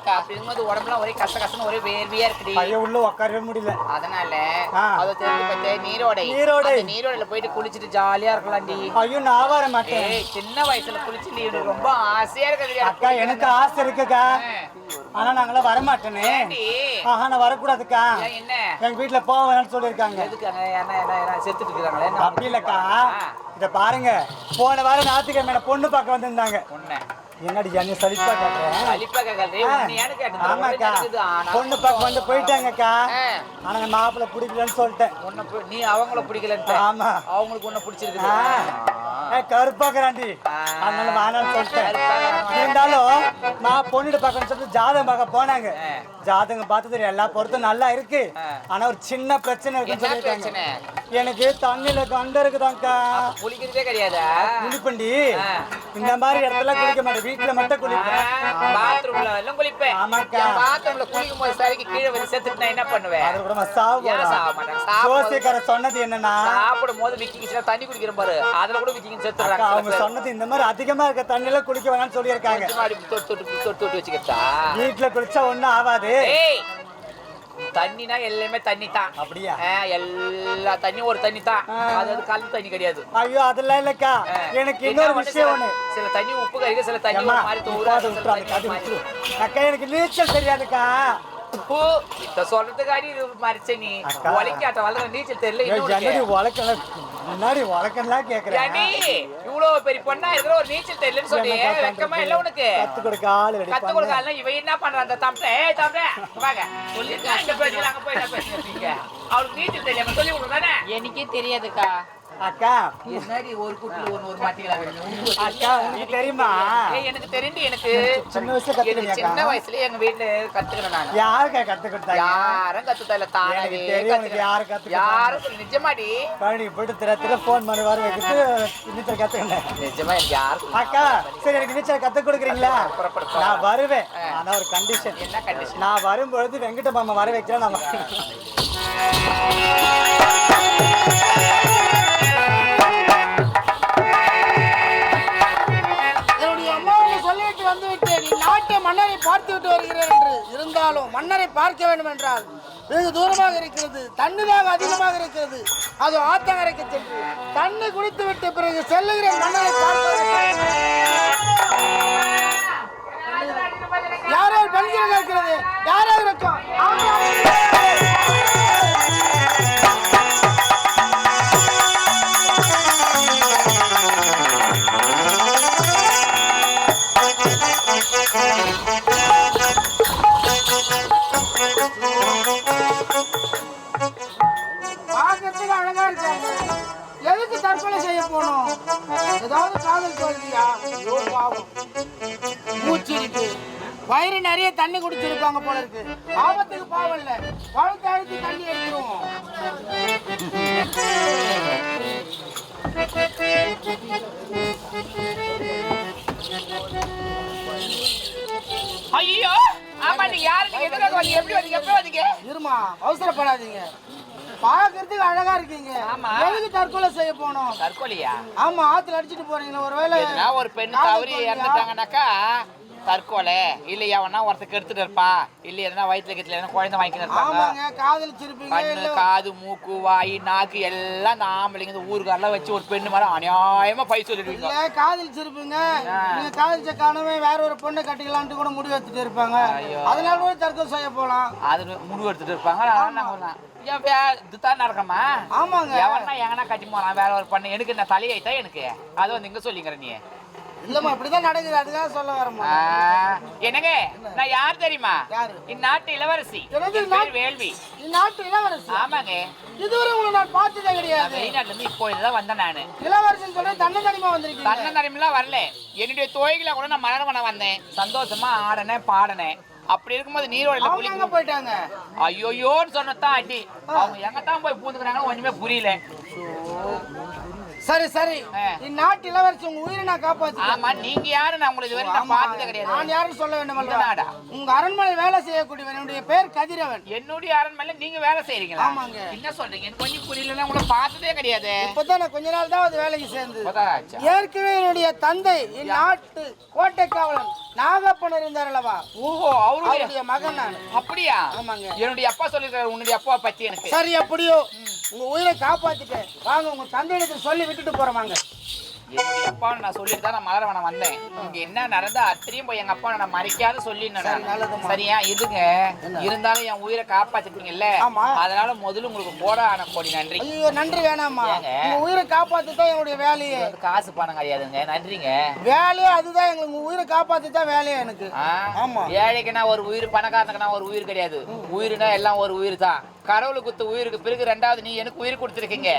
ஆமாக்கா அப்படிங்கும்போது உடம்புலாம் ஒரே கஷ்ட கஷ்டம் ஒரே வேர்வையா இருக்குடி. பையன் உள்ள உட்காரவே முடியல. அதனால. அது தெரிஞ்சு பத்தே நீரோடை. நீரோடை. நீரோடையில போயிட்டு குளிச்சிட்டு ஜாலியா இருக்கலாம்டி. ஐயோ நான் வர மாட்டேன். சின்ன வயசுல குளிச்சு நீ ரொம்ப ஆசையா இருக்குது அக்கா எனக்கு ஆசை இருக்குக்கா. ஆனா நாங்களாம் வர மாட்டேனே? ஆஹா நான் வரக்கூடாதுக்கா. என்ன? எங்க வீட்டுல போக வேணாம்னு சொல்லியிருக்காங்க. எதுக்காங்க என்ன செத்துட்டு இருக்காங்களே? அப்படி இல்லக்கா. இத பாருங்க. போன வாரம் ஞாயிற்றுக்கிழமை பொண்ணு பார்க்க வந்திருந்தாங்க. உன்னை என்னடி என்ன சலிப்பா ஏன்னு கேட்டது ஆமாக்கா. பொண்ணு பார்க்க வந்து போயிட்டாங்கக்கா. ஆனா அந்த மாப்பிள்ளை பிடிக்கலன்னு சொல்லிட்டேன். உன்னை நீ அவங்கள பிடிக்கலன்ட்டு ஆமா. அவங்களுக்கு உன்னை. ஏய், கருப்பாக்குறாண்டி. ஆ. அதனால வேணாம்னு சொல்லிட்டேன். கருப்பாக்குறான். இருந்தாலும் நான் பொண்ணுட்டு பார்க்கணும்னு சொல்லிட்டு ஜாதகம் பார்க்க போனாங்க. ஜாதகம் பார்த்தது எல்லா பொருத்தும் நல்லா இருக்கு. ஆனா ஒரு சின்ன பிரச்சனை இருக்குன்னு பிரச்சனை? எனக்கு தண்ணியில கண்ட இருக்குதாங்க்கா குளிக்கிறதே கிடையாதா? குளிப்பண்டி ஆ. இந்த மாதிரி இடத்துல குளிக்க மாட்டேன். வீட்டுல மட்டும் குளிப்பேன். பாத்ரூம்ல எல்லாம் குளிப்பேன். ஆமாக்கா. பாத்ரூம்ல குளிக்கும் போது சரிக்கு கீழே வந்து செத்துட்டு நான் என்ன பண்ணுவேன்? அது கூட சாவு சொன்னது என்னன்னா சாப்பிடும் போது விக்கிச்சுனா தண்ணி குடிக்கிற பாரு. அதுல கூட செத்துறாங்க. அவங்க சொன்னது இந்த மாதிரி அதிகமா இருக்க தண்ணியில குளிக்க வேணாம்னு சொல்லியிருக்காங்க. தொட்டு தொட்டு தொட்டு தொட்டு வச்சுக்கிட்டா? வீட்டுல குளிச்சா ஒண்ணும் ஆகாது தண்ணினா எல்லாமே தண்ணி தான் அப்படியா எல்லா தண்ணி ஒரு தண்ணி தான் ஆ. அது அது கல் தண்ணி கிடையாது. ஐயோ அதெல்லாம் இல்லக்கா. எனக்கு இன்னொரு விஷயம் ஒண்ணு. சில தண்ணி உப்பு கறிக்கு சில தண்ணி மாதிரி. அக்கா எனக்கு நீச்சல் தெரியாதுக்கா. நீ அக்கா. ஒலிக்காட்ட வளர நீச்சல் தெரியல முன்னாடி கேக்குறேன் ஏண்டி, இவ்வளவு பெரிய பொண்ணா இருக்கிற ஒரு நீச்சல் தெரியலன்னு சொல்லி வெக்கமா? இல்ல உனக்கு கத்து கொடுக்க ஆளு கத்து இவ என்ன பண்ற அந்த தம்பே ஏய் தம்பே வாங்க அங்க போய் என்ன பேசுறீங்க அவளுக்கு நீச்சல் தெரியாம சொல்லி கொடுத்தானே எனக்கே தெரியாதுக்கா அக்கா. என்னடி ஒரு குட்டில ஒன்னு ஒரு மாட்டிகளா அக்கா உனக்கு தெரியுமா? எனக்கு தெரிஞ்சு எனக்கு. சின்ன வயசுல கத்துக்கிறியாக்கா? சின்ன வயசுல எங்க வீட்டுல கத்துக்கிறேன் நான். யாருக்கா கத்து கொடுத்தாங்க யாரும் கத்துத்தல தானாவே எனக்கு தெரியும் யாரு. கத்து யாரும் நிஜமாடி? பழனி போயிட்டு திர திர வர வைக்கிட்டு நீச்சல் கத்துக்கினேன் நிஜமா எனக்கு யாரும் அக்கா சரி எனக்கு நீச்சல் கத்து கொடுக்குறீங்களா. நான் வருவேன். ஆனா ஒரு கண்டிஷன் என்ன கண்டிஷன் நான் வரும்பொழுது வெங்கட மாமா வர வைக்கிறேன் நான் வரேன். என்னுடைய இருந்தாலும் மன்னரை பார்க்க வேண்டும் என்றால் வெகு தூரமாக இருக்கிறது தண்ணீராக அதிகமாக இருக்கிறது. அது ஆத்தங்கரைக்கு சென்று தண்ணி குடித்து விட்ட பிறகு செல்லுகிறேன் மன்னரை பார்ப்பதற்கு யாரோ பெண்கள் இருக்கிறது யாரோ இருக்கும். குடிச்சிருப்பாங்க போல இருக்கு. ஆபத்துக்கு பாவம் இல்ல பழுத்து அழுத்தி தண்ணி எடுத்துருவோம் ஐயோ! ஆமா நீங்க யாரு? நீங்க எதுக்காக வந்தீங்க? எப்படி வந்தீங்க? எப்படி வந்தீங்க? இருமா அவசரப்படாதீங்க. பார்க்கறதுக்கு அழகா இருக்கீங்க. ஆமா. எதுக்கு தற்கொலை செய்ய போனோம்? தற்கொலையா? ஆமா ஆத்துல அடிச்சிட்டு போறீங்களா ஒருவேளை ஒரு பெண் தவறி? இறந்துட்டாங்கனாக்கா தற்கொலை இல்ல எவனா ஒருத்தருக்கு எடுத்துட்டு இருப்பா? இல்ல எதனா வயிற்றுல கிட்ட எதனா குழந்தை வாங்கிட்டு இருப்பாங்க கண்ணு காது மூக்கு வாய் நாக்கு எல்லாம் இந்த ஆம்பளைங்க இந்த ஊருக்காரெல்லாம் வச்சு ஒரு பெண்ணு மேல அநியாயமா பை சொல்லிடுவீங்க இல்ல காதலிச்சிருப்பீங்க நீங்க காதலிச்ச காணவே வேற ஒரு பொண்ணை கட்டிக்கலான்ட்டு கூட முடிவு எடுத்துட்டு இருப்பாங்க. அதனால கூட தற்கொலை செய்ய போலாம். அது முடிவு எடுத்துட்டு இருப்பாங்க. அதனால இதுதான் நடக்கமா? ஆமாங்க. எவனா எங்கனா கட்டி போறான் வேற ஒரு பண்ணு. எனக்கு என்ன தலையாயிட்டா எனக்கு? அது வந்து இங்க சொல்லிங்கிற நீ. இல்லம்மா இப்படிதான் நடக்குது. அதுக்காக சொல்ல வரமா என்னங்க நான் யார் தெரியுமா? இந்நாட்டு இளவரசி. வேள்வி. இந்நாட்டு இளவரசி. ஆமாங்க. இதுவரை உங்களை நான் பார்த்ததே கிடையாது. வெளிநாட்டுல இருந்து இப்போ தான் வந்தேன் நானு. இளவரசின்னு சொல்ல தன்னை தனிமா வந்திருக்கீங்க. தன்ன தரமெல்லாம் வரல. என்னுடைய தோய்களை கூட நான் மலர் பண்ண வந்தேன். சந்தோஷமா ஆடினேன் பாடினேன். அப்படி இருக்கும்போது நீரோடையில குளிக்கும் போயிட்டாங்க? ஐயோயோன்னு சொன்னதான் அடி அவங்க எங்க தான் போய் பூந்துக்கிறாங்கன்னு ஒண்ணுமே புரியல. சரி சரி. இந்நாட்டு இளவரசி உங்க உயிரை நான் காப்பாத்துறேன் ஆமா நீங்க யாரு? நான் உங்களுக்கு நான் பார்த்ததே கிடையாது. நான் யாரும் சொல்ல வேண்டும் நாடா? உங்க அரண்மனை வேலை செய்யக்கூடியவன் என்னுடைய பேர் கதிரவன். என்னுடைய அரண்மனையில நீங்க வேலை செய்றீங்களா? ஆமாங்க. என்ன சொல்றீங்க? எனக்கு கொஞ்சம் புரியலன்னா உங்களை பார்த்ததே கிடையாது. இப்பதான் நான் கொஞ்ச நாள் தான் அது வேலைக்கு சேர்ந்து? ஏற்கனவே என்னுடைய தந்தை இந்நாட்டு கோட்டை காவலன் நாகப்பன் இருந்தார் அல்லவா? ஓஹோ அவருடைய மகன் நான். அப்படியா? ஆமாங்க. என்னுடைய அப்பா சொல்லிருக்காரு உன்னுடைய அப்பா பத்தி எனக்கு. சரி எப்படியோ உங்க உயிரை காப்பாத்திட்டேன். வாங்க உங்க தந்தையிடத்தை சொல்லி விட்டுட்டு போறோம் வாங்க. என்னுடைய அப்பா நான் சொல்லிட்டு தான் நான் மலரவனம் வந்தேன். இங்க என்ன நடந்தா அத்தனையும் போய் எங்க அப்பா நான் மறைக்காத நல்லதும்மா. சரியா? இருங்க. இருந்தாலும் என் உயிரை காப்பாத்திட்டீங்கல்ல. அதனால முதல்ல உங்களுக்கு போட ஆன கோடி நன்றி. நன்றி? உங்க உயிரை காப்பாத்தி தான் என்னுடைய வேலையே. காசு பணம் கிடையாதுங்க. நன்றிங்க. வேலையே அதுதான் எங்களுக்கு உயிரை காப்பாத்தி தான் வேலையே எனக்கு? ஆமா. ஏழைக்குன்னா ஒரு உயிர் பணக்காரனுக்குன்னா ஒரு உயிர் கிடையாது. உயிர்னா எல்லாம் ஒரு உயிர் தான் கடவுள் குத்து உயிருக்கு பிறகு ரெண்டாவது நீ எனக்கு உயிர் கொடுத்துருக்கீங்க.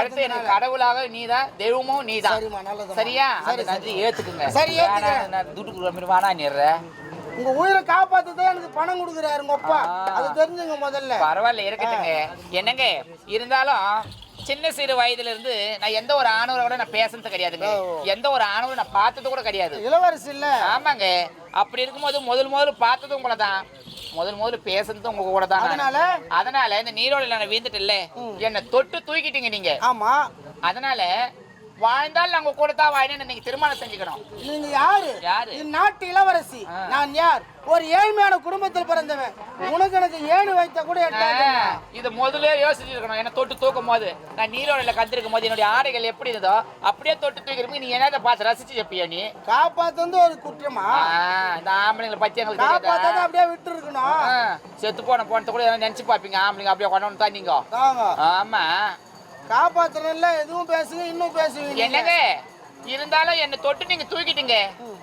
எனக்கு கடவுளாக நீதான் தெய்வமும் நீதான். சரிம்மா நல்லது சரியா? அந்த நன்றி ஏத்துக்குங்க. சரி, ஏத்துக்கிறேன். வேணா, நான் துட்டு கொடுக்குற மாதிரி வேணா நீர்ற உங்க உயிரை காப்பாத்தி தான் எனக்கு பணம் கொடுக்குறாரு உங்க அப்பா. அது தெரிஞ்சுங்க முதல்ல. பரவாயில்ல இருக்கட்டுங்க. என்னங்க? இருந்தாலும் சின்ன சிறு வயதுல இருந்து நான் எந்த ஒரு ஆணவரை கூட நான் பேசுனது கிடையாதுங்க. எந்த ஒரு ஆணவரை நான் பார்த்தது கூட கிடையாது. இளவரசி இல்ல. ஆமாங்க. அப்படி இருக்கும்போது முதல் முதல்ல பார்த்ததும் உங்களை தான். முதல் முதல்ல பேசுனதும் உங்க கூட தான் அதனால? அதனால இந்த நீரோடையில நான் வீந்துட்டு என்னை தொட்டு தூக்கிட்டீங்க நீங்க. ஆமா. அதனால வாழ்ந்தால் நாங்க கூட தான் வாழணும் நீங்க திருமணம் செஞ்சுக்கணும். நீங்க யாரு? யாரு? இந்நாட்டு இளவரசி. நான் யார்? ஒரு ஏழ்மையான குடும்பத்தில் பிறந்தவன். உனக்கு எனக்கு ஏணு வைத்த கூட இது முதல்ல யோசிச்சு இருக்கணும். என்ன தொட்டு தூக்கும் போது நான் நீரோடையில கத்திருக்கும் போது என்னுடைய ஆடைகள் எப்படி இருந்தோ அப்படியே தொட்டு தூக்கிருப்பீங்க நீ என்னதை பார்த்து ரசிச்சு செப்பியா நீ? காப்பாத்து வந்து ஒரு குற்றமா? இந்த ஆம்பளைங்களை பத்தி எங்களுக்கு காப்பாத்தாத? அப்படியே விட்டு இருக்கணும் செத்து போன போனத கூட நினைச்சு பாப்பீங்க ஆம்பளைங்க அப்படியே கொண்டு வந்து தான் நீங்க ஆமா. காப்பாத்துறதுல எதுவும் பேசுங்க இன்னும் பேசுவீங்க. என்னங்க? இருந்தாலும் என்ன தொட்டு நீங்க தூக்கிட்டீங்க.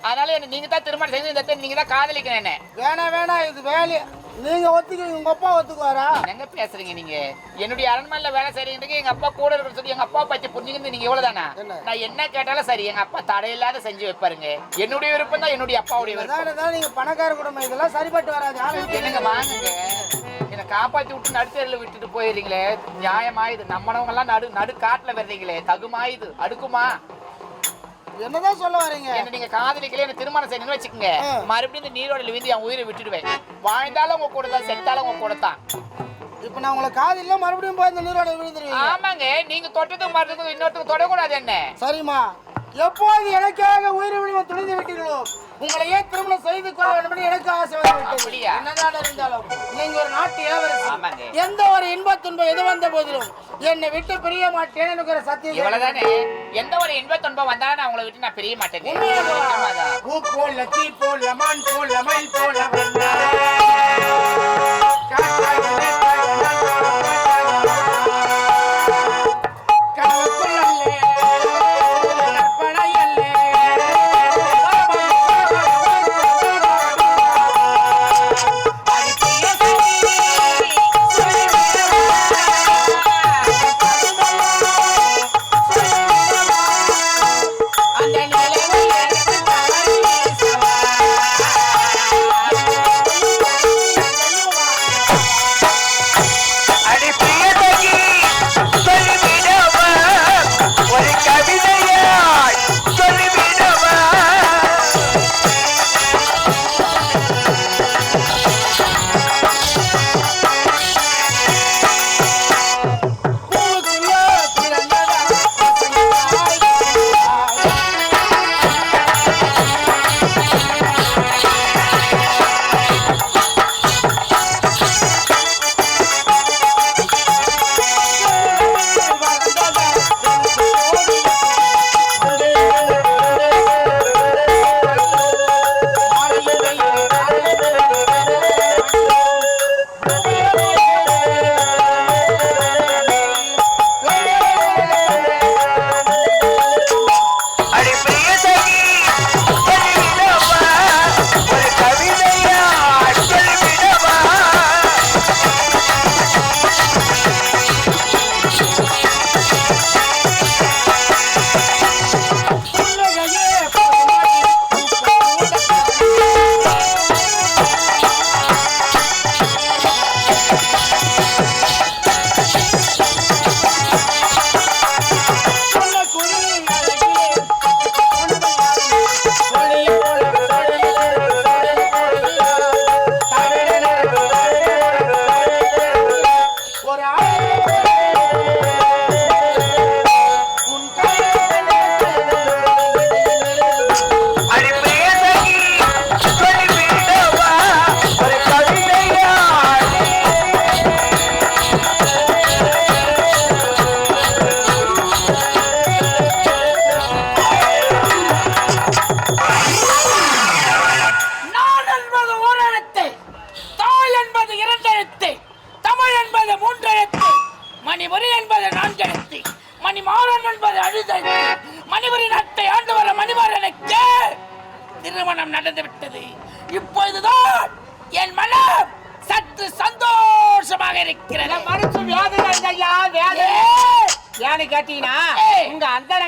அதனால என்ன நீங்க தான் திருமணம் செய்து இந்த நீங்க தான் காதலிக்கணும் என்ன. வேணாம் வேணாம் இது வேலையை நீங்க ஒத்துக்குவீங்க உங்க அப்பா ஒத்துக்குவாரா? என்னங்க பேசுறீங்க நீங்க? என்னுடைய அரண்மனையில வேலை செய்றீங்க எங்க அப்பா கூட இருக்கிற சொல்லி எங்க அப்பா பத்தி புரிஞ்சுக்கிறது நீங்க எவ்வளவுதானா என்ன? நான் என்ன கேட்டாலும் சரி எங்க அப்பா தடையில்லாத செஞ்சு வைப்பாருங்க. என்னுடைய விருப்பம் தான் என்னுடைய அப்பாவுடைய விருப்பம். நீங்க பணக்கார குடும்பம் இதெல்லாம் சரிப்பட்டு வராது. என்னங்க வாங்குங்க. காப்பாத்தி விட்டு நடுத்தரில் விட்டுட்டு போயிடுறீங்களே. நியாயமா இது? நம்மளவங்க எல்லாம் நடு நடு காட்டுல வர்றீங்களே. தகுமா இது? அடுக்குமா? என்னதான் சொல்ல வரீங்க? என்ன நீங்க காதலிக்கல என்ன திருமணம் செய்யணும்னு வச்சுக்கோங்க. மறுபடியும் இந்த நீரோடையில விந்து என் உயிரை விட்டுடுவேன். வாழ்ந்தாலும் உங்க கூட தான் செத்தாலும் உங்க கூட தான். இப்ப நான் உங்களை காதில்ல மறுபடியும் போய் இந்த நீரோட விழுந்துருவீங்க. ஆமாங்க. நீங்க தொட்டதும் மறந்ததும் இன்னொருத்தருக்கு தொடக்கூடாது என்ன? சரிம்மா. எப்போது எனக்காக உயிர் விடுவ துணிந்து விட்டீர்களோ? உங்களையே திருமணம் செய்து கொள்ள வேண்டும் எனக்கு ஆசை வந்து? என்னதான் இருந்தாலும் நீங்க ஒரு நாட்டு இளவரசி. எந்த ஒரு இன்பத் துன்பம் எது வந்த போதிலும் என்னை விட்டு பிரிய மாட்டேன் எனக்கு சத்தியம் இவ்வளவுதானே? எந்த ஒரு இன்ப துன்பம் வந்தாலும் நான் உங்களை விட்டு நான் பிரிய நிச்சயமாதான். பூ போல தீ போல மண் போல மயில் போல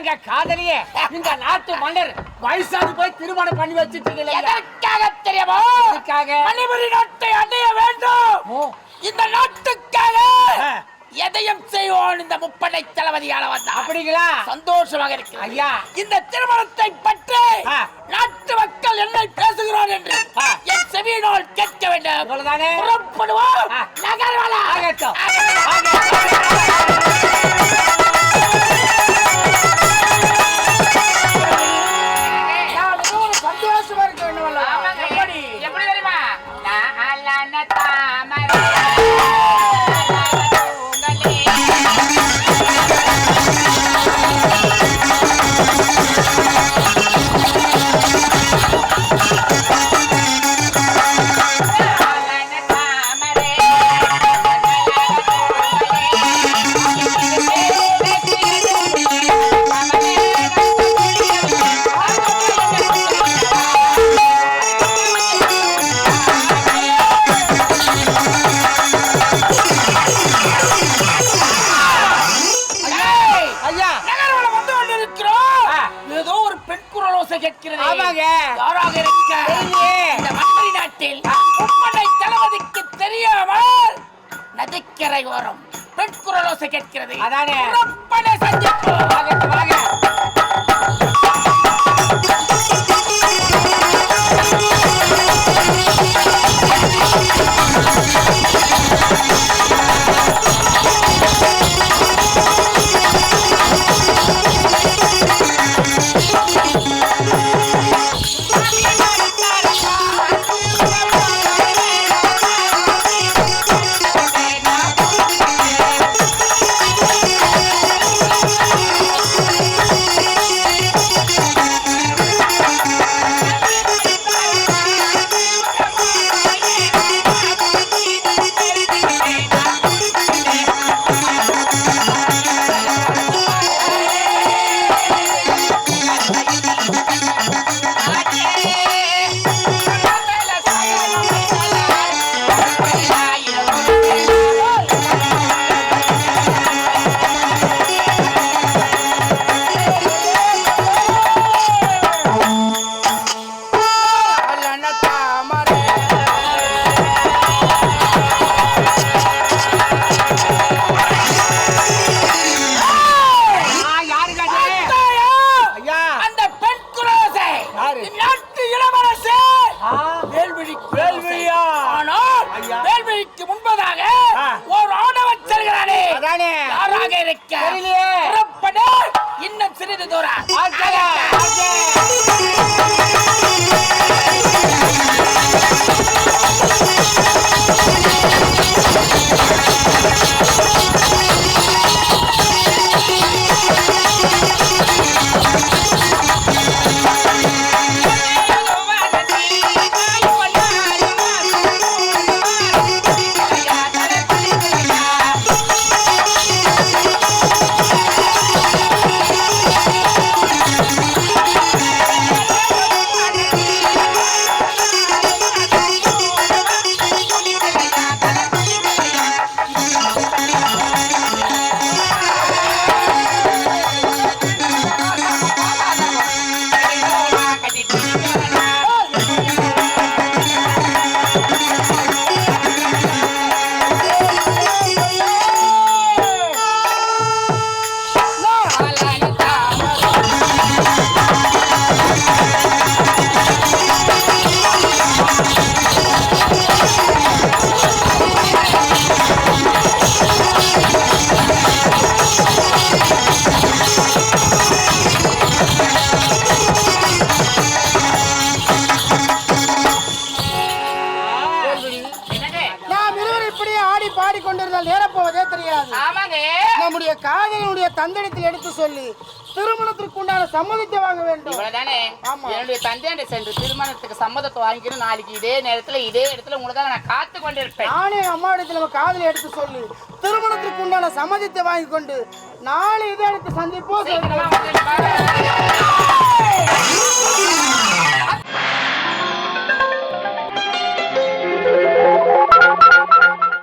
அந்தரங்க காதலியே இந்த நாட்டு மன்னர் வயசாது போய் திருமணம் பண்ணி வச்சிட்டு எதற்காக தெரியுமா எதுக்காக? மணிபுரி நாட்டை அடைய வேண்டும். இந்த நாட்டுக்காக. எதையும் செய்வோம் இந்த முப்படை தளபதியால வந்தா அப்படிங்களா சந்தோஷமாக இருக்கிறது ஐயா. இந்த திருமணத்தை பற்றி. நாட்டு மக்கள் என்ன பேசுகிறார் என்று. என் செவியினால் கேட்க வேண்டும் புறப்படுவோம். நகர்வலா புறப்பட சந்திப்பு அதானே யாராக இருக்க. புறப்படு. இன்னும் சிறிது தூரம். ஆச்சே, பாடிக்கொண்டிருந்தால் நேரப்போவதே தெரியாது. நம்முடைய காதலினுடைய தந்திடத்தில் எடுத்து சொல்லி திருமணத்திற்கு உண்டான சம்மதத்தை வாங்க வேண்டும். இவ்வளவுதானே. என்னுடைய தந்தையாண்ட சென்று திருமணத்துக்கு சம்மதத்தை வாங்கிக்கணும் நாளைக்கு இதே நேரத்துல இதே இடத்துல உங்களுக்காக நான் காத்து கொண்டிருப்பேன். நானே அம்மா இடத்துல நம்ம காதலை எடுத்து சொல்லி திருமணத்திற்கு உண்டான சம்மதத்தை வாங்கி கொண்டு நாளை இதே இடத்து சந்திப்போம்.